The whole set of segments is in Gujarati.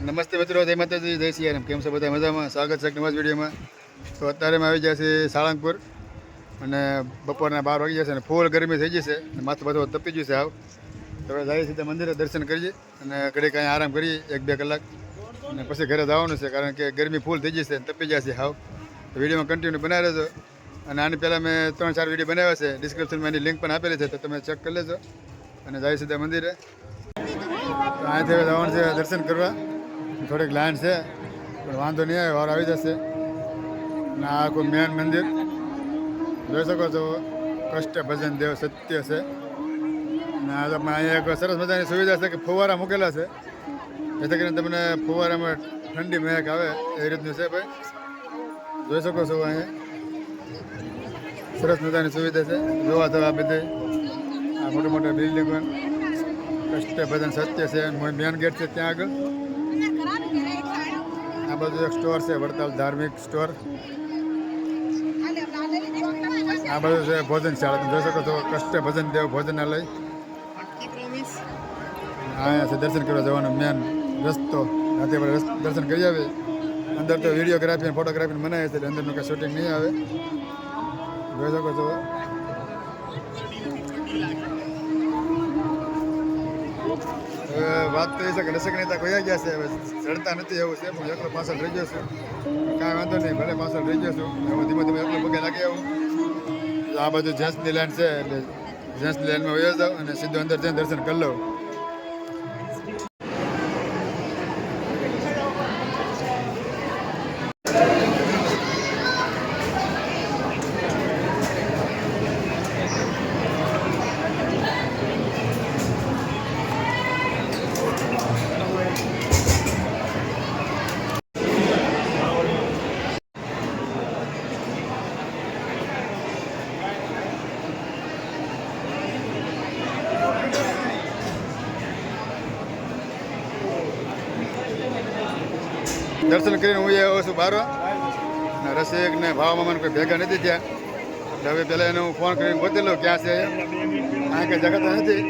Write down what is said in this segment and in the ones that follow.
નમસ્તે મિત્રો, જય માતાજી, જય સિયારામ. કેમ છો બધા? મજામાં? સ્વાગત છે નવા વિડીયોમાં. તો અત્યારે અમે આવી ગયા છે સાળંગપુર અને બપોરના બાર વાગી જશે અને ફૂલ ગરમી થઈ જશે અને માથું બધો તપી ગયું છે આવ તો જઈએ સીધા મંદિરે દર્શન કરીએ અને ઘડી કાંઈ આરામ કરીએ, એક બે કલાક. અને પછી ઘરે જવાનું છે, કારણ કે ગરમી ફૂલ થઈ જશે અને તપી જશે હાવ. તો વિડીયોમાં કન્ટિન્યુ બનાવી રહેજો. અને આની પહેલાં મેં ત્રણ ચાર વીડિયો બનાવ્યા છે. ડિસ્ક્રિપ્શનમાં એની લિંક પણ આપેલી છે, તો તમે ચેક કરી લેજો. અને જાય સીધા મંદિરે. તો અહીંયાથી જવાનું છે દર્શન કરવા. થોડીક લાઈન છે, પણ વાંધો નહીં આવે, વાર આવી જશે. અને આ આખું મેન મંદિર. જોઈ શકો છો, કષ્ટ ભજન દેવ સત્ય છે. અને આ તમે અહીંયા એક સરસ મજાની સુવિધા છે કે ફુવારા મૂકેલા છે. જેથી કરીને તમને ફુવારામાં ઠંડી મહેક આવે એ રીતનું છે ભાઈ. જોઈ શકો છો અહીંયા. સરસ મજાની સુવિધા છે. જોવા થવા બધી. આ મોટા મોટા બિલ્ડિંગો કષ્ટ ભજન સત્ય છે. મેન ગેટ છે ત્યાં આગળ. બાજુ એક સ્ટોર છે, વડતાલ ધાર્મિક સ્ટોર. આ બાજુ છે ભોજનશાળા તમે જોઈ શકો છો, કષ્ટ ભજન દેવ ભોજનાલય. અહીંયા છે દર્શન કરવા જવાનો મેન રસ્તો. રાતે દર્શન કરી આવે અંદર તો વિડીયોગ્રાફી અને ફોટોગ્રાફી બનાવે છે અંદરનું કાંઈ શૂટિંગ નહીં આવે. જોઈ શકો છો હવે વાત તો એ છે કે નેતા કોઈ ગયા છે, હવે ચડતા નથી એવું છે, હું એકલો પાછળ રહી ગયો છું. કાંઈ વાંધો નહીં, ભલે પાછળ રહી ગયો છું. હું ધીમે ધીમે એકલો પગે લાગે આવું. આ બાજુ જેન્ટ્સની લાઈન છે, એટલે જેન્ટ્સની લાઈનમાં વયો જાઉં અને સીધો અંદર જઈને દર્શન કરી લઉં. દર્શન કરીને હું આવ્યો છું બહાર. અને રસિક ને ભાવમાં મને કોઈ ભેગા નથી ત્યાં હવે પહેલાં એને હું ફોન કરીને ગોતેલો ક્યાં છે. આ કંઈ જગત નથી.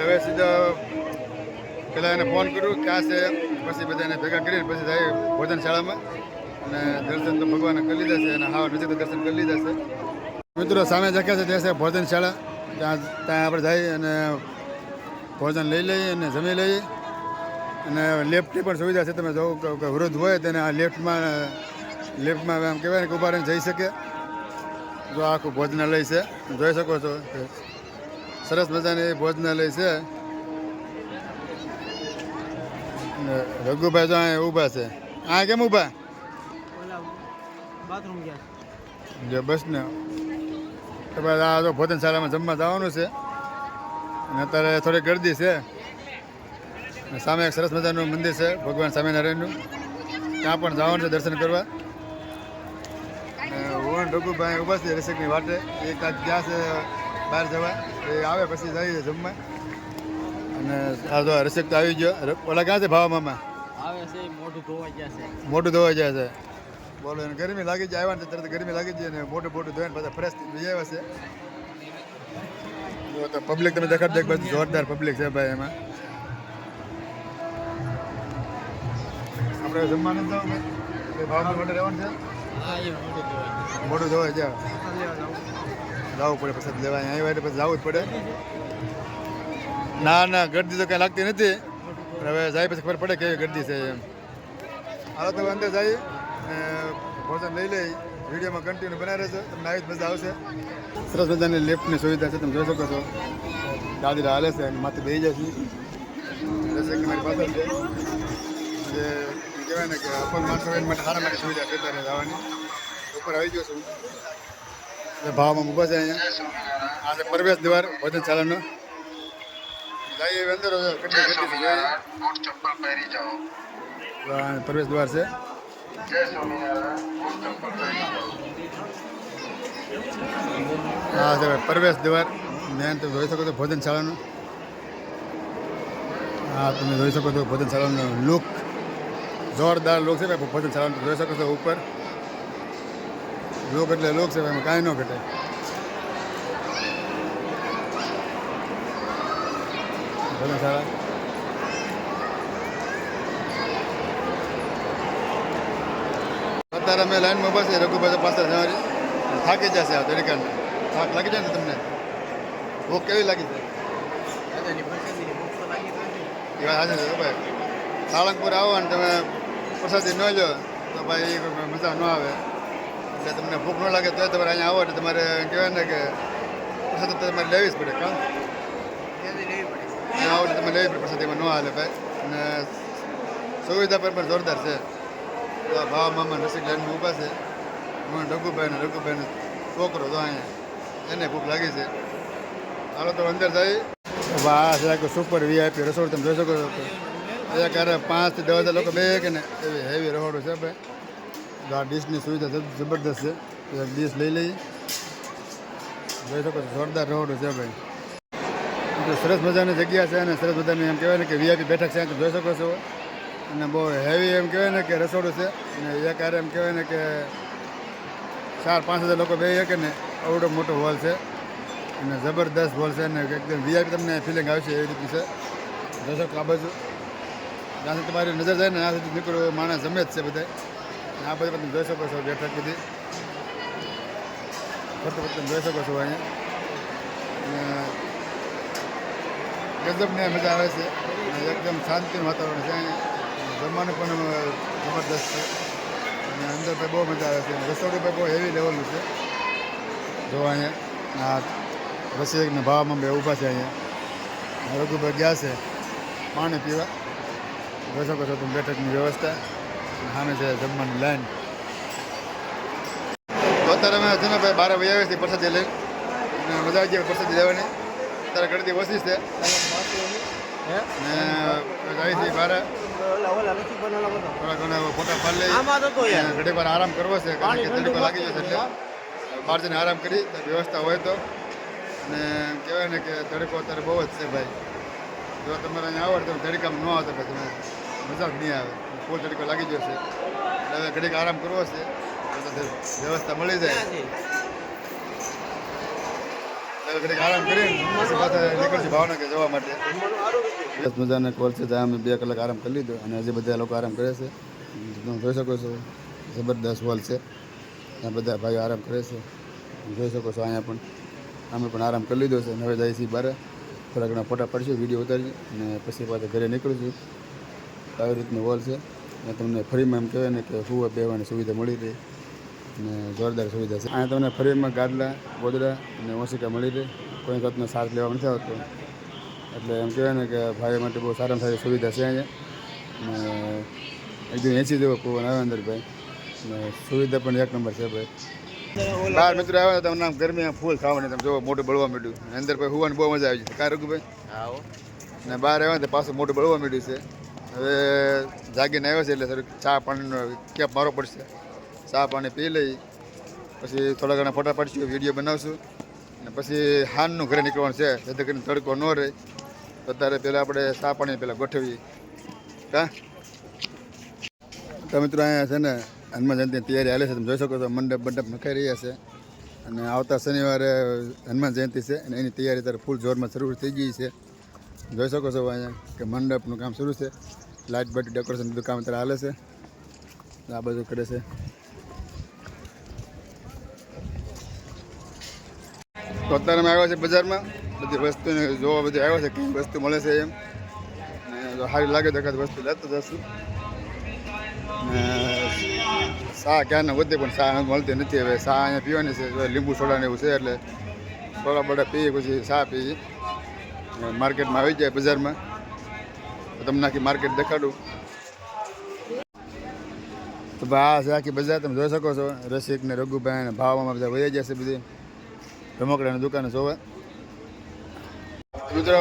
હવે સીધો પહેલાં એને ફોન કર્યું ક્યાં છે. પછી બધા એને ભેગા કરીને પછી જાય ભોજનશાળામાં. અને દર્શન તો ભગવાને કરી લીધા છે અને હા નજીક દર્શન કરી લીધા છે. મિત્રો સામે જગ્યા છે તે છે ભોજનશાળા. ત્યાં ત્યાં આપણે જઈએ અને ભોજન લઈ લઈએ અને જમી લઈએ અને લેફ્ટની પણ સુવિધા છે તમે જો કે વૃદ્ધ હોય તેને આ લેફ્ટમાં લેફ્ટમાં આમ કહેવાય ને કે ઊભા રહીને જઈ શકે. જો આખું ભોજનાલય છે જોઈ શકો છો. સરસ મજાની ભોજનાલય છે. રઘુભાઈ જો અહીંયા ઊભા છે. આ કેમ ઊભા? જો બસ ને. તો આ જો ભોજનશાળામાં જમવા જવાનું છે. અને અત્યારે થોડી ગરદી છે. સામે એક સરસ મજાનું મંદિર છે ભગવાન સ્વામિનારાયણનું. ત્યાં પણ જવાનું છે દર્શન કરવા. અને હું રઘુભાઈ ઊભા છે રસકની વાટે. એ કાંઈક ગયા છે બહાર જવા. એ આવે પછી જઈએ જમવા. અને આ તો રસક તો આવી ગયો. ઓલા ક્યાં છે ભાવા મામા? આવે છે મોઢું ધોવાઈ ગયા છે. મોટું ધોવાઈ જાય છે. બોલો એને ગરમી લાગી જાય આવ્યા ને તરત ગરમી લાગી જાય અને મોટું મોટું ધોઈને પાછા ફ્રેશ થઈ આવ્યા છે. તો પબ્લિક તમે દેખાડ દેખ બધું જોરદાર પબ્લિક છે ભાઈ એમાં. આપણે જમવાનું જવું કે ભાવના માટે રહેવાનું છે? મોટું જવાય જાય જવું પડે પછી લેવા અહીં આવ્યા પછી જવું જ પડે. ના ના, ગરદી તો કાંઈ લાગતી નથી. હવે જાય પછી ખબર પડે કેવી ગરદી છે એમ. હાલો, તમે અંદર જઈએ અને ભોજન લઈ લઈ, વિડીયોમાં કન્ટિન્યુ બનાવી રહેજો. તમને આવી જ મજા આવશે. સરસ મજાની લિફ્ટની સુવિધા છે, તમે જોઈ શકો છો. ગાડી હાલે છે અને માથે બેસી જાય છે. છે. જે કહેવાય ને કે અપંગ માણસો હોય માટે સારા માટે સુવિધા છે ત્યારે જવાની. ઉપર આવી ગયો છું. એટલે ભાવમાં ઊભા છે અહીંયા. આ છે પ્રવેશ દ્વાર ભોજનશાળાનો જઈએ હવે અંદર કેટલી કેટલી જોઈએ. તો આ પ્રવેશ દ્વાર છે. હા છે પ્રવેશ દ્વાર. મેન તમે જોઈ શકો છો ભોજનશાળાનું હા, તમે જોઈ શકો છો ભોજનશાળાનો લુક જોરદાર લોક છે ભાઈ ભજન ચાલવાનું જોઈ શકો છો ઉપર. લોક એટલે લોક છે કાંઈ ન ઘટે. ભજન સારા અત્યારે અમે લાઈનમાં બસ રઘુભાઈ પાસે થાકી જશે આ દરેકાને થાક લાગી જાય ને તમને? ભૂખ કેવી લાગી જાય સાળંગપુર આવો અને તમે પ્રસાદી ન લો તો ભાઈ મજા ન આવે. એટલે તમને ભૂખ ન લાગે તો તમારે અહીંયા આવો એટલે તમારે કહેવાય ને કે પ્રસાદ તમારે લેવી જ પડે કાં? આવો એટલે તમે લેવી પડે પ્રસાદીમાં ન હાલે ભાઈ. અને સુવિધા પર પણ જોરદાર છે. તો ભાવ મામા રસિક લાઈનમાં ઊભા છે. હું રઘુભાઈ ને રઘુભાઈ છોકરો તો અહીંયા એને ભૂખ લાગી છે. હાલો તો અંદર જઈ. વાહ છે આખું સુપર વીઆઈપી રસોડ તમે જોઈ શકો છો. એક અરે પાંચથી દસ હજાર લોકો બે કે ને એવી હેવી રહોડું છે ભાઈ. આ ડીશની સુવિધા જબરદસ્ત છે. એક ડીશ લઈ લઈ જોઈ શકો જોરદાર રહોડું છે ભાઈ. તો સરસ મજાની જગ્યા છે અને સરસ મજાની એમ કહેવાય ને કે વીઆઈપી બેઠક છે જોઈ શકો છો. અને બહુ હેવી એમ કહેવાય ને કે રસોડું છે. અને એક હારે એમ કહેવાય ને કે ચાર પાંચ હજાર લોકો બે કે ને અવડો મોટો હોલ છે. અને જબરદસ્ત હોલ છે અને એકદમ વીઆઈપી તમને ફિલિંગ આવશે એવી રીતની છે. જોઈ શકો આ બાજુ. જ્યાં તમારી નજર જાય ને ત્યાં સુધી નીકળો માણસ જમે જ છે બધા. આ બધું તમે જોઈ શકો છો બેઠક બધી. ફરતે ફરતે જોઈ શકો છો અહીંયા. ગજબને મજા આવે છે. એકદમ શાંતિનું વાતાવરણ છે અહીંયા. જમવાનું પણ જબરદસ્ત છે. અને અંદર પણ બહુ મજા આવે છે. રસોડું પણ બહુ હેવી લેવલનું છે. જો અહીંયા, આ રસિકને ભાવમાં બે ઊભા છે અહીંયા. રઘુભાઈ ગયા છે પાણી પીવા. જોઈ શકો છો તમે બેઠકની વ્યવસ્થા. સામે છે જમવાની લાઈન. તો અત્યારે અમે છે ને ભાઈ બારે વહી આવ્યા છીએ પ્રસાદી લઈને. અને મજા આવી ગઈ પ્રસાદી લેવાની. અત્યારે ગળદી ઓછી છે. ને બારે. થોડા ઘણા ફોટા પાડ લઈ ઘડી વાર આરામ કરવો છે કારણ કે તડકો લાગી જશે એટલે બહાર જઈને આરામ કરી વ્યવસ્થા હોય તો. અને કહેવાય ને કે તડકો અત્યારે બહુ જ છે ભાઈ. જો તમારે અહીંયા આવો તો તડકામાં ન આવતો પછી તમે મજા જ નહીં આવે. ફૂલ તડકો લાગી જશે. એટલે હવે ઘડીક આરામ કરવો છે. તો તો વ્યવસ્થા મળી જાય. ક્યાં છે? એટલે ઘડીક આરામ કરીને પછી પાછા નીકળશે ભાવનગર જવા માટે. જમવાનું સારું હતું. સરસ મજાના કોલ છે જ્યાં અમે બે કલાક આરામ કરી લીધો અને હજી બધા લોકો આરામ કરે છે. તમે જોઈ શકો છો જબરદસ્ત હોલ છે. ત્યાં બધા ભાઈઓ આરામ કરે છે. જોઈ શકો છો અહીંયા પણ. અમે પણ આરામ કરી લીધો છે અને હવે જાય છીએ બહાર થોડા ઘણા ફોટા પડશે, વીડિયો ઉતારી અને પછી પાછા ઘરે નીકળીશું. આવી રીતનું હોલ છે. અને તમને ફરીમાં એમ કહેવાય ને કે સુવા બેવાની સુવિધા મળી રહે અને જોરદાર સુવિધા છે. અહીંયા તમને ફરીમાં ગાદલા, ગોદડા અને ઓશિકા મળી રહે. કોઈ જાતનો સાથ લેવા નથી આવતો. એટલે એમ કહેવાય ને કે ભાઈ માટે બહુ સારામાં સારી સુવિધા છે અહીંયા. અને એકદમ એસી જેવો પવન આવે અંદર ભાઈ. અને સુવિધા પણ એક નંબર છે ભાઈ. બાર મિત્રો આવ્યા તમને આમ ગરમીમાં ફૂલ ખાવાની તમે જોવો મોટું બળવા માંડ્યું. અંદર પછી હુવાની બહુ મજા આવી છે કાર ભાઈ હા ને બહાર આવ્યા તો પાછું મોટું બળવા માંડ્યું છે. હવે જાગીને આવ્યો છે એટલે ચા પાણીનો કેપ મારો પડશે. ચા પાણી પી લઈ પછી થોડા ઘણા ફોટા પાડશું વીડિયો બનાવશું. અને પછી હાનનું ઘરે નીકળવાનું છે. જેથી કરીને તડકો ન રહે. તો અત્યારે પહેલાં આપણે ચા પાણી પહેલાં ગોઠવીએ. કા? તો મિત્રો અહીંયા છે ને હનુમાન જયંતિની તૈયારી હાલે છે. તમે જોઈ શકો છો, મંડપ મંડપ નખાઈ રહ્યા છે. અને આવતા શનિવારે હનુમાન જયંતિ છે અને એની તૈયારી ત્યારે ફૂલ જોરમાં શરૂ થઈ ગઈ છે. જોઈ શકો છો અહીંયા કે મંડપનું કામ શરૂ છે. લાઇટ બાઇટ ડેકોરેશન બધું કામ અત્યારે હાલે છે. આ બધું કરે છે. તો અત્યારે અમે આવ્યા છે બજારમાં. બધી વસ્તુ જોવા બધી આવ્યા છે કઈ વસ્તુ મળે છે એમ. સારી લાગે તો વસ્તુ લેતો જશું. શા ક્યાંને વધે પણ શા મળતી નથી હવે. શા અહીંયા પીવાની છે. લીંબુ સોડા ને એવું છે એટલે સોડા બોડા પીએ પછી સા પીએ. માર્કેટમાં આવી જાય બજારમાં. તમને આખી માર્કેટ દેખાડું. તો ભાઈ આ છે આખી બજાર. તમે જોઈ શકો છો. રસિક ને રઘુભાઈ ને ભાવમાં બધા વહી જશે બધી. રમકડાની દુકાને જોવે. મિત્રો,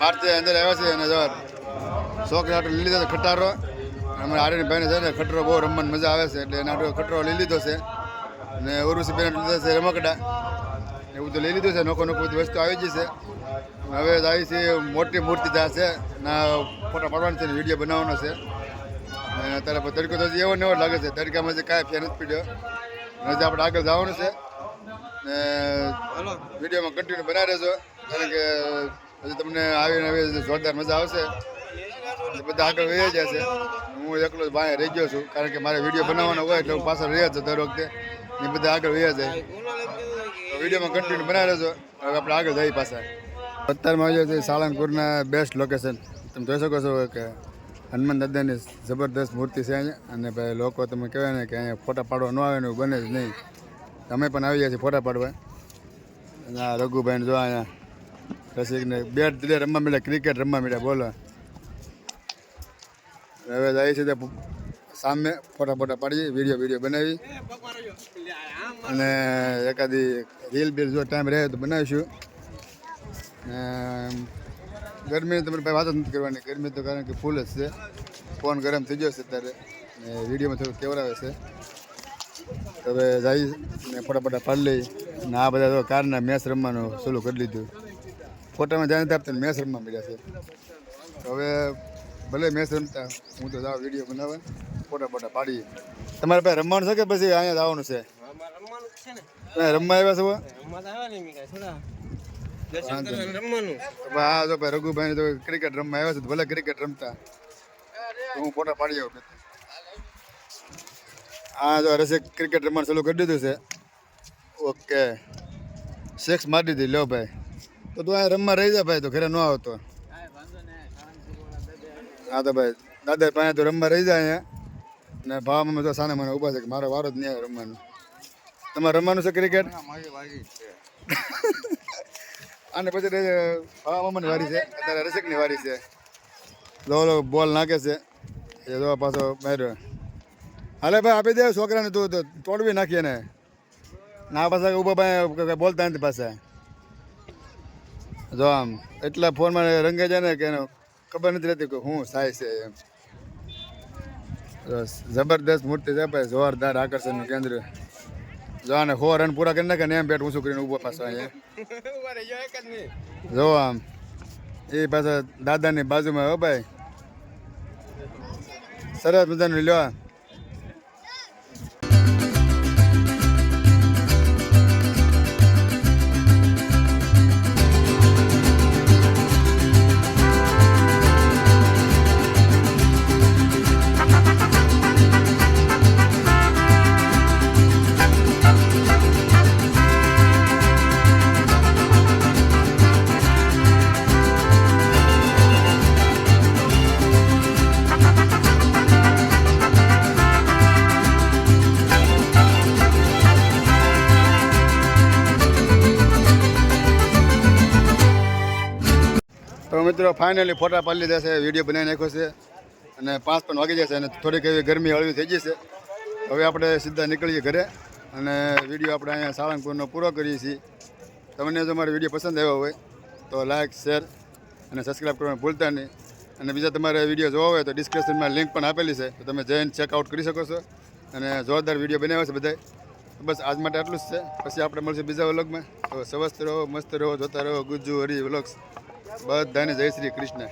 ભારતીય અંદર આવ્યા છે અને જવા લીધા લઈ લીધો ખટારો. અમે આર્યન ભાઈને છે ને ખટરો બહુ રમવાની મજા આવે છે એટલે એના ખટરો લઈ લીધો છે. અને ઉર્વશી બેન લીધા છે રમકડા. એવું તો લઈ લીધું છે નોકો નોકો બધી વસ્તુ આવી જશે હવે આવી છે મોટી મૂર્તિ ત્યાં છે. ના ફોટા પાડવાનો છે વીડિયો બનાવવાનો છે. અને અત્યારે તડકો તો એવો ને એવો લાગે છે. તડકામાં જે કાંઈ ફેર નથી પીડ્યો. હજી આપણે આગળ જવાનું છે. ને વિડીયોમાં કન્ટિન્યુ બનાવી રહેજો. કારણ કે હજી તમને આવીને આવી જોરદાર મજા આવશે. બધા આગળ વહી જશે. હું એકલો જ બહાર રહી ગયો છું કારણ કે મારે વીડિયો બનાવવાનો હોય એટલે હું પાછળ રહ્યા છું દર વખતે. એ બધા આગળ રહ્યા જાય. વિડીયોમાં કન્ટિન્યુ બનાવી રહેજો હવે આપણે આગળ જઈએ પાછા. અત્યારમાં આવી છે સાળંગપુરના બેસ્ટ લોકેશન તમે જોઈ શકો છો કે હનુમાન દાદાની જબરદસ્ત મૂર્તિ છે અહીંયા. અને ભાઈ લોકો તમે કહેવાય ને કે અહીંયા ફોટા પાડવા ન આવે ને એવું બને જ નહીં. અમે પણ આવી ગયા છીએ ફોટા પાડવા. અને આ રઘુભાઈને જો અહીંયા રસિકને બેટ દિલે રમવા મળ્યા ક્રિકેટ રમવા મળ્યા બોલો. હવે જાય છે તે સામે ફોટા ફોટા પાડી વીડિયો વીડિયો બનાવી. અને એકાદી રીલ બીલ જો ટાઈમ રહે તો બનાવીશું. ગરમી તમારે ભાઈ વાત નથી કરવાની. ગરમી તો કારણ કે ફૂલ જ છે. ફોન ગરમ થઈ ગયો છે અત્યારે. ને વિડીયોમાં થોડું કેવરાવે છે. હવે જઈ ને ફોટા ફોટા પાડી લઈ. અને આ બધા તો કારના મેચ રમવાનું ચાલુ કરી લીધું ફોટામાં જાણી આપતા મેચ રમવા મળ્યા છે. હવે ભલે મેચ રમતા હું તો જાવ વીડિયો બનાવે ફોટા ફોટા પાડીએ. તમારે પાસે રમવાનું છે કે પછી અહીંયા જવાનું છે? રમવાનું છે ને. રમવા આવ્યા છો? આ જો ભાઈ રઘુભાઈ તો ક્રિકેટ રમવા આવ્યા છે ભલે ક્રિકેટ રમતા. હું ફોટા પાડી આવું હા જો રસિક ક્રિકેટ રમવાનું ચાલુ કરી દીધું છે. ઓકે. સિક્સ મારી દીધી લ્યો ભાઈ. તો તું અહીંયા રમવા રહી જા ભાઈ તો ઘરે ન આવતો. હા તો ભાઈ દાદા પાસે તો રમવા રહી જાય અહીંયા. ને ભાવમાં તો સાને મને ઊભા છે કે મારો વારો જ નહીં રમવાનું. તમારે રમવાનું છે ક્રિકેટ અને પછી ભાવા મામાની વારી છે. અત્યારે રસિકની વારી છે. લો લો બોલ નાખે છે. એ જો પાછો માર્યો. હાલે ભાઈ આપી દે છોકરાને તું તો તોડવી નાખીએ ને ના પાછા ઊભા ભાઈ બોલતા નથી પાછા. જો આમ એટલા ફોનમાં રંગે જાય ને કે એનો ખબર નથી રહેતી કે શું થાય છે એમ. જબરદસ્ત મૂર્તિ છે ભાઈ જોરદાર આકર્ષણનું કેન્દ્ર. જો આને સો રન પૂરા કરી નાખે ને એમ બેટ ઊંચું કરીને ઊભો પાછો અહીંયા. જો આમ એ પાછા દાદાની બાજુમાં હો ભાઈ. સરસ મજાનું લ્યો મિત્રો ફાઇનલી ફોટા પાડી લીધા છે વીડિયો બનાવી નાખ્યો છે. અને પાંચ પણ વાગી જશે અને થોડીક એવી ગરમી હળવી થઈ જશે હવે આપણે સીધા નીકળીએ ઘરે અને વીડિયો આપણે અહીંયા સાળંગપુરનો પૂરો કરીએ છીએ. તમને જો મારો વીડિયો પસંદ આવ્યો હોય, તો લાઇક શેર અને સબસ્ક્રાઈબ કરવાનું ભૂલતા નહીં. અને બીજા તમારે વીડિયો જોવા હોય, તો ડિસ્ક્રિપ્શનમાં લિંક પણ આપેલી છે. તો તમે જઈને ચેકઆઉટ કરી શકો છો. અને જોરદાર વીડિયો બનાવ્યો છે બધાય. બસ આજ માટે આટલું જ છે. પછી આપણે મળશું બીજા વ્લોગમાં તો સ્વસ્થ રહો, મસ્ત રહો, જોતા રહો, ગુજ્જુ હરી વ્લોગ્સ બધાને જય શ્રી કૃષ્ણ.